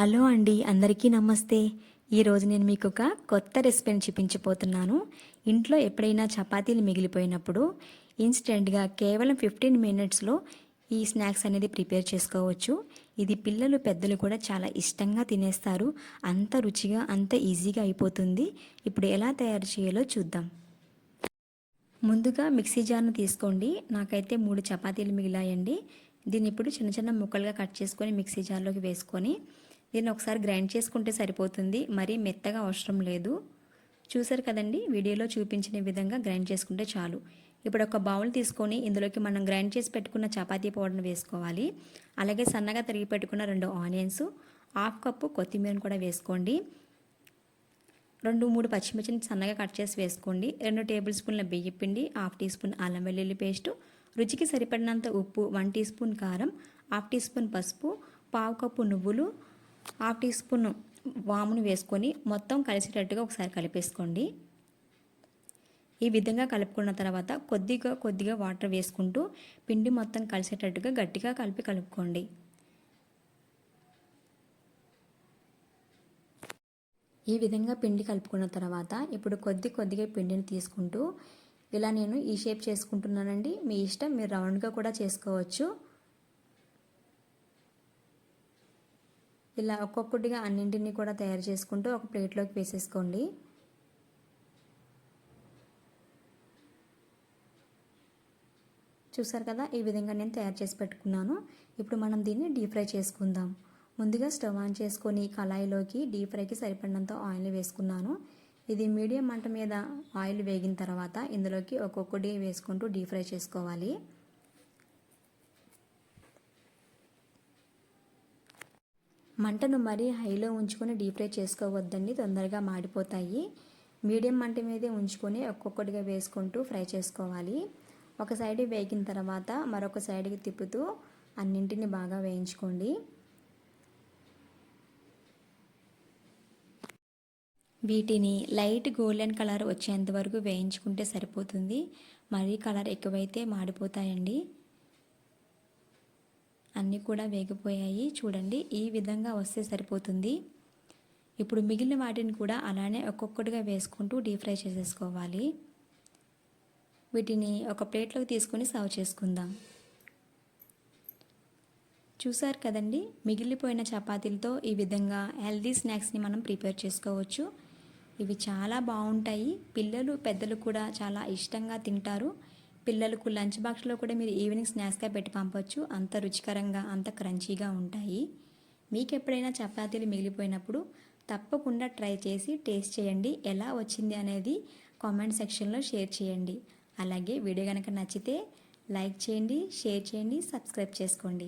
Hello అండి అందరికీ నమస్తే. ఈరోజు నేను మీకు ఒక కొత్త రెసిపీని చూపించబోతున్నాను. ఇంట్లో ఎప్పుడైనా చపాతీలు మిగిలిపోయినప్పుడు ఇన్స్టెంట్గా కేవలం ఫిఫ్టీన్ మినిట్స్లో ఈ స్నాక్స్ అనేది ప్రిపేర్ చేసుకోవచ్చు. ఇది పిల్లలు పెద్దలు కూడా చాలా ఇష్టంగా తినేస్తారు. అంత రుచిగా అంత ఈజీగా అయిపోతుంది. ఇప్పుడు ఎలా తయారు చేయాలో చూద్దాం. ముందుగా మిక్సీ జార్ను తీసుకోండి. నాకైతే మూడు చపాతీలు మిగిలాయండి. దీన్ని ఇప్పుడు చిన్న చిన్న ముక్కలుగా కట్ చేసుకొని మిక్సీ జార్లోకి వేసుకొని దీన్ని ఒకసారి గ్రైండ్ చేసుకుంటే సరిపోతుంది. మరీ మెత్తగా అవసరం లేదు. చూసారు కదండి? వీడియోలో చూపించిన విధంగా గ్రైండ్ చేసుకుంటే చాలు. ఇప్పుడు ఒక బౌల్ తీసుకొని ఇందులోకి మనం గ్రైండ్ చేసి పెట్టుకున్న చపాతీ పౌడర్ని వేసుకోవాలి. అలాగే సన్నగా తరిగి పెట్టుకున్న రెండు ఆనియన్స్ హాఫ్ కప్పు కొత్తిమీరను కూడా వేసుకోండి. రెండు మూడు పచ్చిమిర్చిని సన్నగా కట్ చేసి వేసుకోండి. రెండు టేబుల్ స్పూన్ల బియ్య పిండి హాఫ్ టీ స్పూన్ అల్లం వెల్లుల్లి పేస్టు రుచికి సరిపడినంత ఉప్పు వన్ టీ స్పూన్ కారం హాఫ్ టీ స్పూన్ పసుపు పావు కప్పు నువ్వులు హాఫ్ టీ స్పూన్ వామును వేసుకొని మొత్తం కలిసేటట్టుగా ఒకసారి కలిపేసుకోండి. ఈ విధంగా కలుపుకున్న తర్వాత కొద్దిగా కొద్దిగా వాటర్ వేసుకుంటూ పిండి మొత్తం కలిసేటట్టుగా గట్టిగా కలిపి కలుపుకోండి. ఈ విధంగా పిండి కలుపుకున్న తర్వాత ఇప్పుడు కొద్ది కొద్దిగా పిండిని తీసుకుంటూ ఇలా నేను ఈ షేప్ చేసుకుంటున్నానండి. మీ ఇష్టం మీరు రౌండ్గా కూడా చేసుకోవచ్చు. ఇలా ఒక్కొక్కటిగా అన్నింటినీ కూడా తయారు చేసుకుంటూ ఒక ప్లేట్లోకి వేసేసుకోండి. చూసారు కదా? ఈ విధంగా నేను తయారు చేసి పెట్టుకున్నాను. ఇప్పుడు మనం దీన్ని డీప్ ఫ్రై చేసుకుందాం. ముందుగా స్టవ్ ఆన్ చేసుకొని కళాయిలోకి డీప్ ఫ్రైకి సరిపడినంత ఆయిల్ వేసుకున్నాను. ఇది మీడియం మంట మీద ఆయిల్ వేగిన తర్వాత ఇందులోకి ఒక్కొక్కటి వేసుకుంటూ డీప్ ఫ్రై చేసుకోవాలి. మంటను మరీ హైలో ఉంచుకొని డీప్ ఫ్రై చేసుకోవద్దండి తొందరగా మాడిపోతాయి. మీడియం మంట మీదే ఉంచుకొని ఒక్కొక్కటిగా వేసుకుంటూ ఫ్రై చేసుకోవాలి. ఒక సైడ్ వేగిన తర్వాత మరొక సైడ్కి తిప్పుతూ అన్నింటిని బాగా వేయించుకోండి. వీటిని లైట్ గోల్డెన్ కలర్ వచ్చేంత వరకు వేయించుకుంటే సరిపోతుంది. మరీ కలర్ ఎక్కువైతే మాడిపోతాయండి. అన్నీ కూడా వేగిపోయాయి. చూడండి ఈ విధంగా వస్తే సరిపోతుంది. ఇప్పుడు మిగిలిన వాటిని కూడా అలానే ఒక్కొక్కటిగా వేసుకుంటూ డీప్ ఫ్రై చేసేసుకోవాలి. వీటిని ఒక ప్లేట్లోకి తీసుకొని సర్వ్ చేసుకుందాం. చూసారు కదండి మిగిలిపోయిన చపాతీలతో ఈ విధంగా హెల్దీ స్నాక్స్ని మనం ప్రిపేర్ చేసుకోవచ్చు. ఇవి చాలా బాగుంటాయి. పిల్లలు పెద్దలు కూడా చాలా ఇష్టంగా తింటారు. పిల్లలకు లంచ్ బాక్స్లో కూడా మీరు ఈవినింగ్ స్నాక్స్గా పెట్టి పంపొచ్చు. అంత రుచికరంగా అంత క్రంచీగా ఉంటాయి. మీకు ఎప్పుడైనా చపాతీలు మిగిలిపోయినప్పుడు తప్పకుండా ట్రై చేసి టేస్ట్ చేయండి. ఎలా వచ్చింది అనేది కామెంట్ సెక్షన్లో షేర్ చేయండి. అలాగే వీడియో కనుక నచ్చితే లైక్ చేయండి షేర్ చేయండి సబ్స్క్రైబ్ చేసుకోండి.